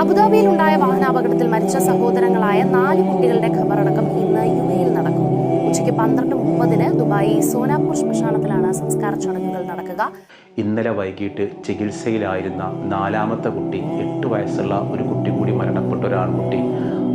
അബുദാബിയിലുണ്ടായ വാഹനാപകടത്തിൽ മരിച്ച സഹോദരങ്ങളായ നാല് കുട്ടികളുടെ ഖബറടക്കം ഇന്ന് യു എയിൽ നടക്കും. ഉച്ചയ്ക്ക് പന്ത്രണ്ട് മുപ്പതിന് ദുബായി സോനാപൂർ ശ്മശാനത്തിലാണ് സംസ്കാര ചടങ്ങുകൾ നടക്കുക. ഇന്നലെ വൈകിട്ട് ചികിത്സയിലായിരുന്ന നാലാമത്തെ കുട്ടി എട്ട് വയസ്സുള്ള ഒരു കുട്ടി കൂടി മരണപ്പെട്ട ഒരു ആൺകുട്ടി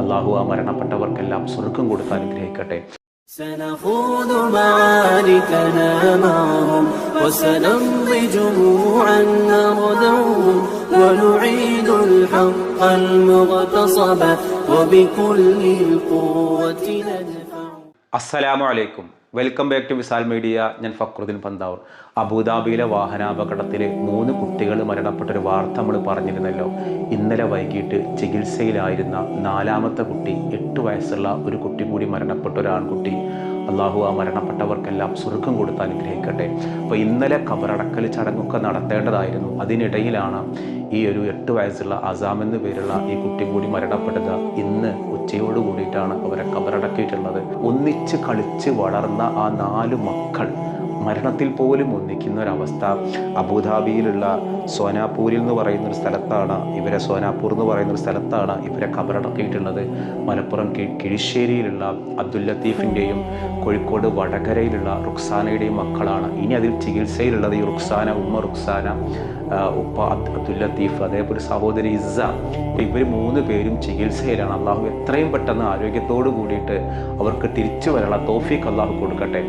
അള്ളാഹു ആ മരണപ്പെട്ടവർക്കെല്ലാം സ്വർഗം കൊടുക്കാൻ അനുഗ്രഹിക്കട്ടെ. سنخوض معاركنا معهم وسنمضي جموعا نردعهم ونعيد الحق المغتصب وبكل القوة ندفع السلام عليكم. Welcome back to Visal media ഞാൻ ഫക്രുദ്ദീൻ പന്താവൂർ. അബുദാബിയിലെ വാഹനാപകടത്തിൽ മൂന്ന് കുട്ടികൾ മരണപ്പെട്ടൊരു വാർത്ത നമ്മൾ പറഞ്ഞിരുന്നല്ലോ. ഇന്നലെ വൈകിട്ട് ചികിത്സയിലായിരുന്ന നാലാമത്തെ കുട്ടി എട്ട് വയസ്സുള്ള ഒരു കുട്ടി കൂടി മരണപ്പെട്ട ഒരു ആൺകുട്ടി. അള്ളാഹു ആ മരണപ്പെട്ടവർക്കെല്ലാം സ്വർഗം കൊടുത്ത് അനുഗ്രഹിക്കട്ടെ. അപ്പോൾ ഇന്നലെ കബറടക്കൽ ചടങ്ങൊക്കെ നടത്തേണ്ടതായിരുന്നു. അതിനിടയിലാണ് ഈ ഒരു എട്ട് വയസ്സുള്ള അസാം എന്ന് പേരുള്ള ഈ കുട്ടി കൂടി മരണപ്പെട്ടത്. ഇന്ന് ഉച്ചയോട് കൂടിയിട്ടാണ് അവരെ കബറടക്കിയിട്ടുള്ളത്. ഒന്നിച്ച് കളിച്ച് വളർന്ന ആ നാല് മക്കൾ മരണത്തിൽ പോലും ഒന്നിക്കുന്ന ഒരവസ്ഥ അബുദാബിയിലുള്ള സോനാപൂരിൽ എന്ന് പറയുന്ന ഒരു സ്ഥലത്താണ് ഇവരെ സോനാപൂർ എന്ന് പറയുന്ന ഒരു സ്ഥലത്താണ് ഇവരെ കബറടക്കിയിട്ടുള്ളത്. മലപ്പുറം കിഴിശ്ശേരിയിലുള്ള അബ്ദുൽ ലത്തീഫിന്റെയും കോഴിക്കോട് വടകരയിലുള്ള റുക്സാനയുടെയും മക്കളാണ്. ഇനി അതിൽ ചികിത്സയിലുള്ളത് ഈ റുക്സാന ഉമ്മ റുക്സാന ഉപ്പ അബ്- അബ്ദുൽ ലത്തീഫ് അതേപോലെ സഹോദരി ഇസ ഇവർ മൂന്ന് പേരും ചികിത്സയിലാണ്. അള്ളാഹു എത്രയും പെട്ടെന്ന് ആരോഗ്യത്തോട് കൂടിയിട്ട് അവർക്ക് തിരിച്ചു വരാനുള്ള തോഫീക്ക് അള്ളാഹു കൊടുക്കട്ടെ.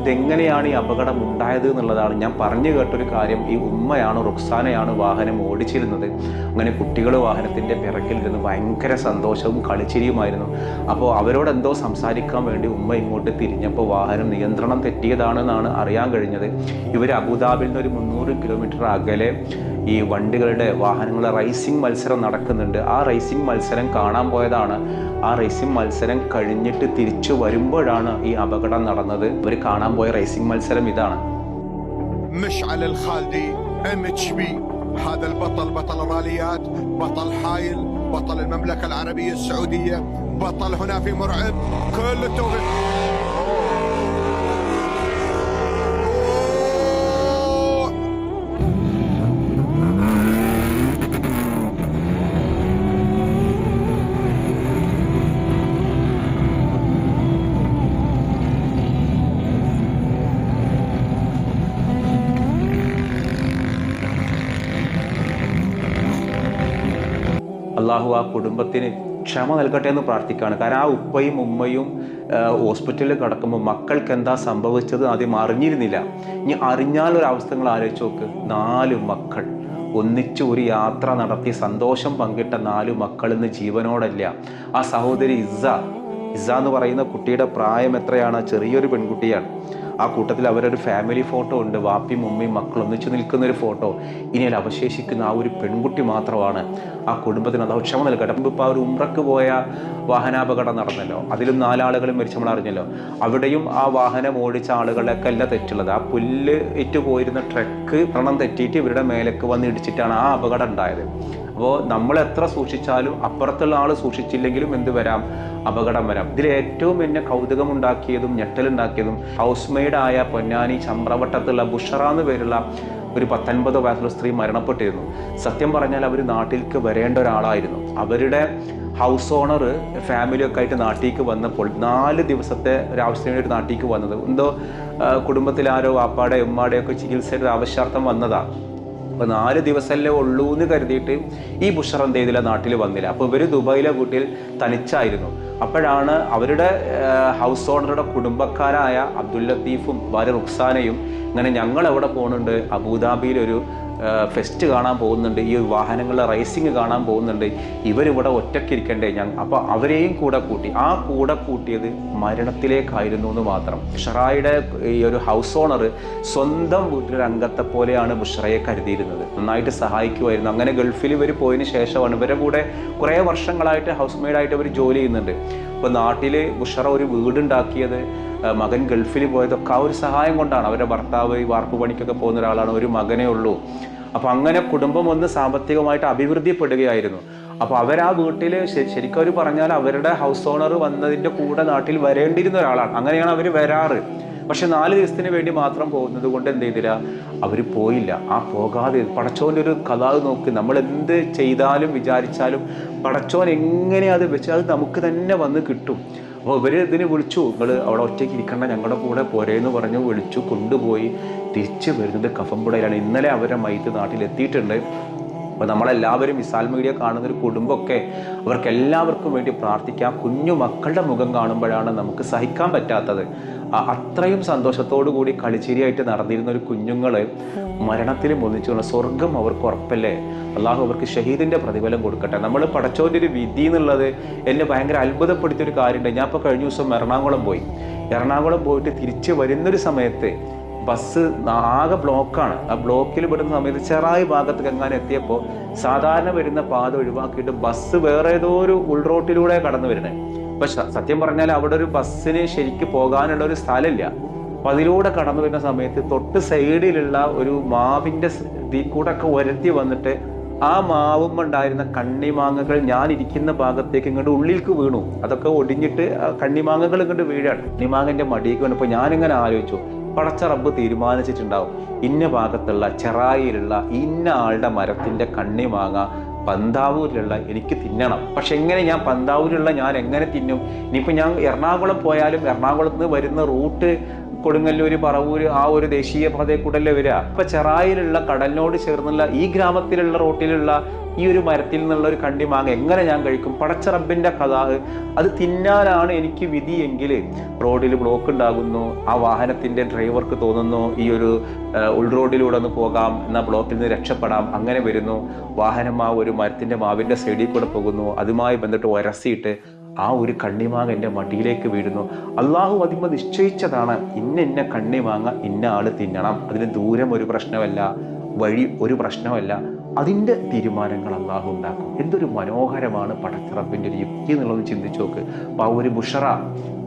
ഇതെങ്ങനെയാണ് ഈ അപകടം ഉണ്ടായത് എന്നുള്ളതാണ് ഞാൻ പറഞ്ഞു കേട്ടൊരു കാര്യം. ഈ ഉമ്മയാണ് റുക്സാനയാണ് വാഹനം ഓടിച്ചിരുന്നത്. അങ്ങനെ കുട്ടികൾ വാഹനത്തിന്റെ പിറക്കിലിരുന്ന് ഭയങ്കര സന്തോഷവും കളിച്ചിരിയുമായിരുന്നു. അപ്പോൾ അവരോട് എന്തോ സംസാരിക്കാൻ വേണ്ടി ഉമ്മ ഇങ്ങോട്ട് തിരിഞ്ഞപ്പോൾ വാഹനം നിയന്ത്രണം തെറ്റിയതാണെന്നാണ് അറിയാൻ കഴിഞ്ഞത്. ഇവർ അബുദാബിൽ നിന്ന് ഒരു മുന്നൂറ് കിലോമീറ്റർ അകലെ ഈ വണ്ടികളുടെ വാഹനങ്ങളുടെ റേസിംഗ് മത്സരം നടക്കുന്നുണ്ട് ആ റേസിംഗ് മത്സരം കാണാൻ പോയതാണ് ആ റേസിംഗ് മത്സരം കഴിഞ്ഞിട്ട് തിരിച്ചു വരുമ്പോഴാണ് ഈ അപകടം നടന്നത് ഇവർ കാണാൻ പോയ റേസിംഗ് മത്സരം ഇതാണ് مشعل الخالدي ام اتش بي هذا البطل بطل الراليات بطل حايل بطل المملكة العربية السعودية بطل هنا في مرعب كل التوفيق അള്ളാഹു ആ കുടുംബത്തിന് ക്ഷമ നൽകട്ടെ എന്ന് പ്രാർത്ഥിക്കുകയാണ്. കാരണം ആ ഉപ്പയും ഉമ്മയും ഹോസ്പിറ്റലിൽ കിടക്കുമ്പോൾ മക്കൾക്ക് എന്താ സംഭവിച്ചത് ആദ്യം അറിഞ്ഞിരുന്നില്ല. ഇനി അറിഞ്ഞാൽ ഒരു ആലോചിച്ച് നോക്ക്. നാല് മക്കൾ. ഒന്നിച്ചു ഒരു യാത്ര നടത്തി സന്തോഷം പങ്കിട്ട നാല് മക്കൾ ഇന്ന് ജീവനോടല്ല. ആ സഹോദരി ഇസ ഇസ എന്ന് പറയുന്ന കുട്ടിയുടെ പ്രായം എത്രയാണ്? ചെറിയൊരു പെൺകുട്ടിയാണ്. ആ കൂട്ടത്തിൽ അവരൊരു ഫാമിലി ഫോട്ടോ ഉണ്ട്. വാപ്പിയും ഉമ്മയും മക്കളും ഒന്നിച്ചു നിൽക്കുന്ന ഒരു ഫോട്ടോ ഇനിയിൽ അവശേഷിക്കുന്ന ആ ഒരു പെൺകുട്ടി മാത്രമാണ് ആ കുടുംബത്തിന് അത് ക്ഷമ നൽകട്ടെ. ഇപ്പോൾ ആ ഒരു ഉമ്രക്ക് പോയ വാഹനാപകടം നടന്നല്ലോ. അതിലും നാലാളുകളും മരിച്ചു നമ്മൾ അറിഞ്ഞല്ലോ അവിടെയും ആ വാഹനം ഓടിച്ച ആളുകളൊക്കെ അല്ല തെറ്റുള്ളത്. ആ പുല്ല് ഇറ്റ് പോയിരുന്ന ട്രക്ക് പ്രണം തെറ്റിയിട്ട് ഇവരുടെ മേലേക്ക് വന്ന് ഇടിച്ചിട്ടാണ് ആ അപകടം ഉണ്ടായത്. അപ്പോൾ നമ്മൾ എത്ര സൂക്ഷിച്ചാലും അപ്പുറത്തുള്ള ആൾ സൂക്ഷിച്ചില്ലെങ്കിലും എന്ത് വരാം? അപകടം വരാം. ഇതിൽ ഏറ്റവും എന്നെ കൗതുകമുണ്ടാക്കിയതും ഞെട്ടലുണ്ടാക്കിയതും ഹൗസ് മെയ്ഡായ പൊന്നാനി ചമ്രവട്ടത്തുള്ള ബുഷറ എന്ന് പേരുള്ള ഒരു പത്തൊൻപത് വയസ്സുള്ള സ്ത്രീ മരണപ്പെട്ടിരുന്നു. സത്യം പറഞ്ഞാൽ അവർ നാട്ടിലേക്ക് വരേണ്ട ഒരാളായിരുന്നു. അവരുടെ ഹൗസ് ഓണർ ഫാമിലിയൊക്കെ ആയിട്ട് നാട്ടിലേക്ക് വന്നപ്പോൾ നാല് ദിവസത്തെ ഒരു ആവശ്യത്തിന് വേണ്ടി നാട്ടിലേക്ക് വന്നത്. എന്തോ കുടുംബത്തിലാരോ വാപ്പാടെ ഉമ്മാടെയൊക്കെ ചികിത്സയുടെ ആവശ്യാർത്ഥം വന്നതാണ് അപ്പോൾ നാല് ദിവസമല്ലേ ഉള്ളൂ എന്ന് കരുതിയിട്ട് ഈ ബുഷർ എന്ത് ചെയ്തില്ല? നാട്ടിൽ വന്നില്ല. അപ്പോൾ ഇവർ ദുബായിലെ വീട്ടിൽ തനിച്ചായിരുന്നു. അപ്പോഴാണ് അവരുടെ ഹൗസ് ഓണറുടെ കുടുംബക്കാരായ അബ്ദുൽ ലത്തീഫും ഭാര്യ റുക്സാനയും ഇങ്ങനെ ഞങ്ങൾ എവിടെ പോകുന്നുണ്ട് അബുദാബിയിലൊരു ഫെസ്റ്റ് കാണാൻ പോകുന്നുണ്ട് ഈ വാഹനങ്ങളുടെ റേസിംഗ് കാണാൻ പോകുന്നുണ്ട്. ഇവരിവിടെ ഒറ്റയ്ക്ക് ഇരിക്കണ്ടേ? ഞാൻ അപ്പോൾ അവരെയും കൂടെ കൂട്ടി. ആ കൂടെ കൂട്ടിയത് മരണത്തിലേക്കായിരുന്നു എന്ന് മാത്രം. ബുഷറായുടെ ഈ ഒരു ഹൗസ് ഓണർ സ്വന്തം വീട്ടിലൊരു അംഗത്തെ പോലെയാണ് ബുഷറയെ കരുതിയിരുന്നത്. നന്നായിട്ട് സഹായിക്കുമായിരുന്നു. അങ്ങനെ ഗൾഫിൽ ഇവർ പോയതിന് ശേഷമാണ് ഇവരുടെ കൂടെ കുറേ വർഷങ്ങളായിട്ട് ഹൗസ് മെയ്ഡായിട്ട് അവർ ജോലി ചെയ്യുന്നുണ്ട്. ഇപ്പോൾ നാട്ടിൽ ബുഷറ ഒരു വീടുണ്ടാക്കിയത് മകൻ ഗൾഫിൽ പോയതൊക്കെ ആ ഒരു സഹായം കൊണ്ടാണ്. അവരുടെ ഭർത്താവ് വാർപ്പ് പണിക്കൊക്കെ പോകുന്ന ഒരാളാണ്. ഒരു മകനേ ഉള്ളൂ. അപ്പോൾ അങ്ങനെ കുടുംബം ഒന്ന് സാമ്പത്തികമായിട്ട് അഭിവൃദ്ധിപ്പെടുകയായിരുന്നു. അപ്പോൾ അവർ ആ വീട്ടിൽ ശരിക്കും അവർ പറഞ്ഞാൽ അവരുടെ ഹൗസ് ഓണർ വന്നതിന്റെ കൂടെ നാട്ടിൽ വരേണ്ടിയിരുന്ന ഒരാളാണ്. അങ്ങനെയാണ് അവർ വരാറ്. പക്ഷെ നാല് ദിവസത്തിന് വേണ്ടി മാത്രം പോകുന്നത് കൊണ്ട് എന്ത് ചെയ്തില്ല അവർ പോയില്ല. ആ പോകാതെ പടച്ചോന്റെ ഒരു കഥ നോക്കി. നമ്മൾ എന്ത് ചെയ്താലും വിചാരിച്ചാലും പടച്ചോൻ എങ്ങനെയാ അത് വെച്ചാൽ നമുക്ക് തന്നെ വന്ന് കിട്ടും. അപ്പോൾ ഇവർ ഇതിന് വിളിച്ചു. നിങ്ങൾ അവിടെ ഒറ്റയ്ക്ക് ഇരിക്കേണ്ട ഞങ്ങളുടെ കൂടെ പോരേന്ന് പറഞ്ഞു വിളിച്ചു. കൊണ്ടുപോയി തിരിച്ചു വരുന്നത് കഫമ്പുടയിലാണ് ഇന്നലെ അവരെ മൈത്ത് നാട്ടിലെത്തിയിട്ടുണ്ട്. അപ്പോൾ നമ്മളെല്ലാവരും വിശാൽ മീഡിയ കാണുന്ന ഒരു കുടുംബമൊക്കെ അവർക്ക് എല്ലാവർക്കും വേണ്ടി പ്രാർത്ഥിക്കാം. കുഞ്ഞു മക്കളുടെ മുഖം കാണുമ്പോഴാണ് നമുക്ക് സഹിക്കാൻ പറ്റാത്തത്. അത്രയും സന്തോഷത്തോടു കൂടി കളിച്ചിരിയായിട്ട് നടന്നിരുന്ന ഒരു കുഞ്ഞുങ്ങൾ മരണത്തിലും ഒന്നിച്ചുള്ള സ്വർഗം അവർക്ക് ഉറപ്പല്ലേ? അള്ളാഹു അവർക്ക് ഷഹീദിന്റെ പ്രതിഫലം കൊടുക്കട്ടെ. നമ്മൾ പടച്ചോന്റെ ഒരു വിധി എന്നുള്ളത് എന്നെ ഭയങ്കര അത്ഭുതപ്പെടുത്തിയ ഒരു കാര്യമുണ്ട്. ഞാൻ ഇപ്പോൾ കഴിഞ്ഞ ദിവസം എറണാകുളം പോയി. എറണാകുളം പോയിട്ട് തിരിച്ച് വരുന്നൊരു സമയത്ത് ബസ് ആകെ ബ്ലോക്കാണ്. ആ ബ്ലോക്കിൽ പെടുന്ന സമയത്ത് ചെറായി ഭാഗത്ത് എങ്ങാനും എത്തിയപ്പോൾ സാധാരണ വരുന്ന പാത ഒഴിവാക്കിയിട്ട് ബസ് വേറെ ഏതോ ഒരു ഉൾറോട്ടിലൂടെ കടന്നു വരുന്നത് ഇപ്പൊ സത്യം പറഞ്ഞാൽ അവിടെ ഒരു ബസ്സിന് ശരിക്ക് പോകാനുള്ള ഒരു സ്ഥലമില്ല. അപ്പൊ അതിലൂടെ കടന്നു വരുന്ന സമയത്ത് തൊട്ട് സൈഡിലുള്ള ഒരു മാവിന്റെ സ് ഇതിൽ കൂടെ ഒക്കെ ഉരത്തി വന്നിട്ട് ആ മാവും ഉണ്ടായിരുന്ന കണ്ണിമാങ്ങകൾ ഞാൻ ഇരിക്കുന്ന ഭാഗത്തേക്ക് ഇങ്ങോട്ട് ഉള്ളിലേക്ക് വീണു. അതൊക്കെ ഒടിഞ്ഞിട്ട് കണ്ണിമാങ്ങകൾ ഇങ്ങോട്ട് വീഴാണ്. കണ്ണിമാങ്ങന്റെ മടിയേക്ക് വീണപ്പോൾ ഞാനിങ്ങനെ ആലോചിച്ചു. പടച്ച റബ്ബ് തീരുമാനിച്ചിട്ടുണ്ടാവും. ഇന്ന ഭാഗത്തുള്ള ചെറായിലുള്ള ഇന്ന ആളുടെ മരത്തിന്റെ കണ്ണി കണ്ണിമാങ്ങ പന്താവൂരിലുള്ള എനിക്ക് തിന്നണം. പക്ഷെ എങ്ങനെ ഞാൻ പന്താവൂരിലുള്ള ഞാൻ എങ്ങനെ തിന്നും? ഇനിയിപ്പോൾ ഞാൻ എറണാകുളം പോയാലും എറണാകുളത്ത് നിന്ന് വരുന്ന റൂട്ട് കൊടുങ്ങല്ലൂര് പറവൂര് ആ ഒരു ദേശീയ പാതയിൽ കൂടല്ലേ വരിക. അപ്പൊ ചെറായിലുള്ള കടലിനോട് ചേർന്നുള്ള ഈ ഗ്രാമത്തിലുള്ള റോട്ടിലുള്ള ഈ ഒരു മരത്തിൽ നിന്നുള്ള ഒരു കണ്ടി മാങ്ങ എങ്ങനെ ഞാൻ കഴിക്കും? പടച്ച റബ്ബിന്റെ കഥ. അത് തിന്നാനാണ് എനിക്ക് വിധി എങ്കിൽ റോഡിൽ ബ്ലോക്ക് ഉണ്ടാകുന്നു. ആ വാഹനത്തിന്റെ ഡ്രൈവർക്ക് തോന്നുന്നു ഈ ഒരു ഉൾറോഡിലൂടെ ഒന്ന് പോകാം എന്നാൽ ബ്ലോക്കിൽ നിന്ന് രക്ഷപ്പെടാം അങ്ങനെ വരുന്നു. വാഹനം ആ ഒരു മരത്തിന്റെ മാവിന്റെ സൈഡിൽ കൂടെ പോകുന്നു. അതുമായി ബന്ധപ്പെട്ട് ഒരസിയിട്ട് ആ ഒരു കണ്ണിമാങ്ങ എന്റെ മടിയിലേക്ക് വീഴുന്നു. അള്ളാഹു അതിമ നിശ്ചയിച്ചതാണ് ഇന്ന ഇന്ന കണ്ണിമാങ്ങ ഇന്ന ആൾ തിന്നണം. അതിന് ദൂരം ഒരു പ്രശ്നമല്ല വഴി ഒരു പ്രശ്നമല്ല. അതിന്റെ തീരുമാനങ്ങൾ അള്ളാഹു ഉണ്ടാക്കും. എന്തൊരു മനോഹരമാണ് പടച്ചിറപ്പിന്റെ ഒരു യുക്തി എന്നുള്ളത് ചിന്തിച്ചു നോക്ക്. അപ്പോൾ ആ ഒരു ബുഷറ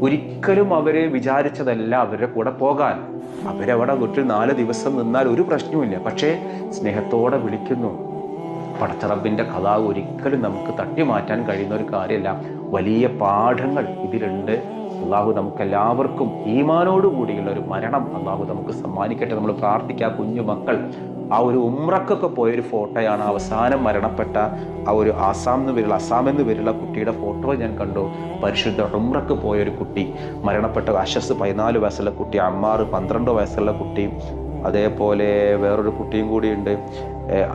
ഒരിക്കലും അവരെ വിചാരിച്ചതല്ല അവരുടെ കൂടെ പോകാൻ. അവരവിടെ വീട്ടിൽ നാല് ദിവസം നിന്നാൽ ഒരു പ്രശ്നവുമില്ല പക്ഷേ സ്നേഹത്തോടെ വിളിക്കുന്നു. പടച്ചിറപ്പിന്റെ കഥ ഒരിക്കലും നമുക്ക് തട്ടി മാറ്റാൻ കഴിയുന്ന ഒരു കാര്യമല്ല. വലിയ പാഠങ്ങൾ ഇതിലുണ്ട്. അള്ളാഹു നമുക്ക് എല്ലാവർക്കും ഈമാനോടുകൂടിയുള്ള ഒരു മരണം അള്ളാഹു നമുക്ക് സമ്മാനിക്കട്ടെ. നമ്മൾ പ്രാർത്ഥിക്കുക കുഞ്ഞു മക്കൾ ആ ഒരു ഉമ്രക്കൊക്കെ പോയൊരു ഫോട്ടോയാണ് അവസാനം മരണപ്പെട്ട ആ ഒരു ആസാം എന്ന് പേരുള്ള അസാം എന്ന് പേരുള്ള കുട്ടിയുടെ ഫോട്ടോ ഞാൻ കണ്ടു. പരിശുദ്ധ ഉമ്രക്ക് പോയൊരു കുട്ടി മരണപ്പെട്ട അശസ് പതിനാല് വയസ്സുള്ള കുട്ടി അമ്മാറ് പന്ത്രണ്ട് വയസ്സുള്ള കുട്ടി അതേപോലെ വേറൊരു കുട്ടിയും കൂടിയുണ്ട്.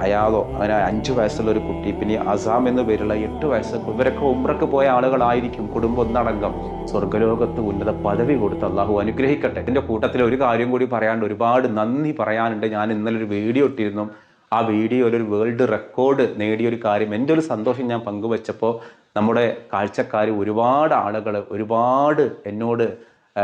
അയാളോ അങ്ങനെ അഞ്ച് വയസ്സുള്ള ഒരു കുട്ടി പിന്നെ അസാം എന്ന് പേരുള്ള എട്ട് വയസ്സ് ഇവരൊക്കെ ഉമ്രക്ക് പോയ ആളുകളായിരിക്കും കുടുംബം ഒന്നടങ്കം. സ്വർഗലോകത്ത് ഉന്നത പദവി കൊടുത്ത് അള്ളാഹു അനുഗ്രഹിക്കട്ടെ. എന്റെ കൂട്ടത്തിൽ ഒരു കാര്യം കൂടി പറയാണ്ട് ഒരുപാട് നന്ദി പറയാനുണ്ട്. ഞാൻ ഇന്നലെ ഒരു വീഡിയോ ഇട്ടിരുന്നു. ആ വീഡിയോയിൽ ഒരു വേൾഡ് റെക്കോർഡ് നേടിയ ഒരു കാര്യം എന്റെ ഒരു സന്തോഷം ഞാൻ പങ്കുവച്ചപ്പോൾ നമ്മുടെ കാഴ്ചക്കാർ ഒരുപാട് ആളുകൾ ഒരുപാട് എന്നോട്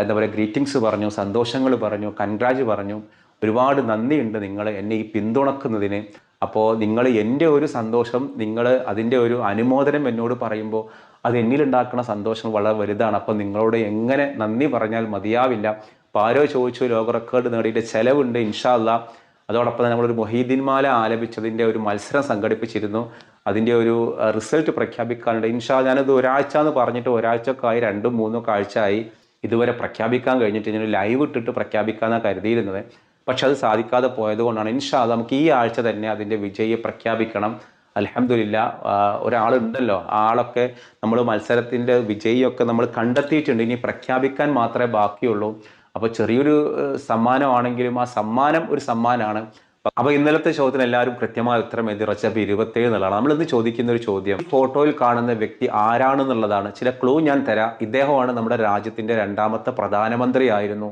എന്താ പറയുക ഗ്രീറ്റിങ്സ് പറഞ്ഞു സന്തോഷങ്ങൾ പറഞ്ഞു കൺഗ്രാജ് പറഞ്ഞു. ഒരുപാട് നന്ദിയുണ്ട് നിങ്ങൾ എന്നെ ഈ പിന്തുണക്കുന്നതിന്. അപ്പോൾ നിങ്ങൾ എന്റെ ഒരു സന്തോഷം നിങ്ങൾ അതിന്റെ ഒരു അനുമോദനം എന്നോട് പറയുമ്പോൾ അത് എന്നിലുണ്ടാക്കുന്ന സന്തോഷം വളരെ വലുതാണ്. അപ്പോൾ നിങ്ങളോട് എങ്ങനെ നന്ദി പറഞ്ഞാൽ മതിയാവില്ല. അപ്പോൾ ആരോ ചോദിച്ചു ലോക റെക്കോർഡ് നേടിയിട്ട് ചിലവുണ്ട് ഇൻഷാല്ല അതോടൊപ്പം തന്നെ നമ്മളൊരു മൊഹീദ്ദീൻമാല ആലപിച്ചതിന്റെ ഒരു മത്സരം സംഘടിപ്പിച്ചിരുന്നു. അതിന്റെ ഒരു റിസൾട്ട് പ്രഖ്യാപിക്കാനുണ്ട്. ഇൻഷാ ഞാനത് ഒരാഴ്ച എന്ന് പറഞ്ഞിട്ട് ഒരാഴ്ചയൊക്കെ ആയി രണ്ടും മൂന്നും ആഴ്ച ആയി ഇതുവരെ പ്രഖ്യാപിക്കാൻ കഴിഞ്ഞിട്ട് ഞാൻ ലൈവ് ഇട്ടിട്ട് പ്രഖ്യാപിക്കാനാണ് കരുതിയിരുന്നത്. പക്ഷെ അത് സാധിക്കാതെ പോയതുകൊണ്ടാണ് ഇൻഷാ നമുക്ക് ഈ ആഴ്ച തന്നെ അതിന്റെ വിജയിയെ പ്രഖ്യാപിക്കണം. അലഹമില്ല ഒരാളുണ്ടല്ലോ. ആളൊക്കെ നമ്മൾ മത്സരത്തിന്റെ വിജയിയൊക്കെ നമ്മൾ കണ്ടെത്തിയിട്ടുണ്ട്. ഇനി പ്രഖ്യാപിക്കാൻ മാത്രമേ ബാക്കിയുള്ളൂ. അപ്പോൾ ചെറിയൊരു സമ്മാനമാണെങ്കിലും ആ സമ്മാനം ഒരു സമ്മാനമാണ്. അപ്പോൾ ഇന്നലത്തെ ചോദ്യത്തിന് എല്ലാവരും കൃത്യമായ ഉത്തരം എഴുതി റജബ് ഇരുപത്തേഴ് എന്നുള്ളതാണ്. നമ്മൾ ഇന്ന് ചോദിക്കുന്ന ഒരു ചോദ്യം ഫോട്ടോയിൽ കാണുന്ന വ്യക്തി ആരാണെന്നുള്ളതാണ്. ചില ക്ലൂ ഞാൻ തരാം. ഇദ്ദേഹമാണ് നമ്മുടെ രാജ്യത്തിന്റെ രണ്ടാമത്തെ പ്രധാനമന്ത്രിയായിരുന്നു.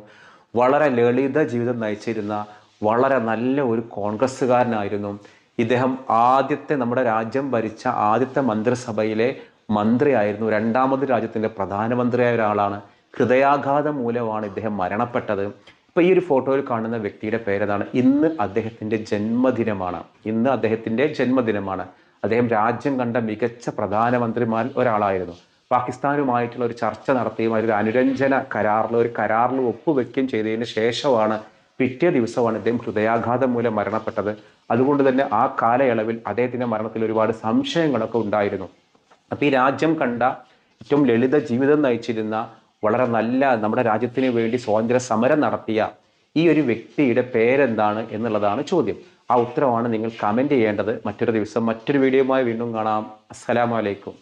വളരെ ലളിത ജീവിതം നയിച്ചിരുന്ന വളരെ നല്ല ഒരു കോൺഗ്രസ്സുകാരനായിരുന്നു. ഇദ്ദേഹം ആദ്യത്തെ നമ്മുടെ രാജ്യം ഭരിച്ച ആദ്യത്തെ മന്ത്രിസഭയിലെ മന്ത്രിയായിരുന്നു. രണ്ടാമത് രാജ്യത്തിന്റെ പ്രധാനമന്ത്രിയായ ഒരാളാണ്. ഹൃദയാഘാതം മൂലമാണ് ഇദ്ദേഹം മരണപ്പെട്ടത്. ഇപ്പൊ ഈ ഒരു ഫോട്ടോയിൽ കാണുന്ന വ്യക്തിയുടെ പേരതാണ്. ഇന്ന് അദ്ദേഹത്തിന്റെ ജന്മദിനമാണ്. ഇന്ന് അദ്ദേഹത്തിന്റെ ജന്മദിനമാണ്. അദ്ദേഹം രാജ്യം കണ്ട മികച്ച പ്രധാനമന്ത്രിമാരിൽ ഒരാളായിരുന്നു. പാകിസ്ഥാനുമായിട്ടുള്ള ഒരു ചർച്ച നടത്തുകയും ഒരു അനുരഞ്ജന കരാറിൽ ഒരു കരാറിൽ ഒപ്പുവെക്കുകയും ചെയ്തതിന് ശേഷമാണ് പിറ്റേ ദിവസമാണ് ഇദ്ദേഹം ഹൃദയാഘാതം മൂലം മരണപ്പെട്ടത്. അതുകൊണ്ട് തന്നെ ആ കാലയളവിൽ അദ്ദേഹത്തിന്റെ മരണത്തിൽ ഒരുപാട് സംശയങ്ങളൊക്കെ ഉണ്ടായിരുന്നു. അപ്പോൾ ഈ രാജ്യം കണ്ട ഏറ്റവും ലളിത ജീവിതം നയിച്ചിരുന്ന വളരെ നല്ല നമ്മുടെ രാജ്യത്തിന് വേണ്ടി സ്വാതന്ത്ര്യ സമരം നടത്തിയ ഈ ഒരു വ്യക്തിയുടെ പേരെന്താണ് എന്നുള്ളതാണ് ചോദ്യം. ആ ഉത്തരവാണ് നിങ്ങൾ കമന്റ് ചെയ്യേണ്ടത്. മറ്റൊരു ദിവസം മറ്റൊരു വീഡിയോയുമായി വീണ്ടും കാണാം. അസ്സലാമലൈക്കും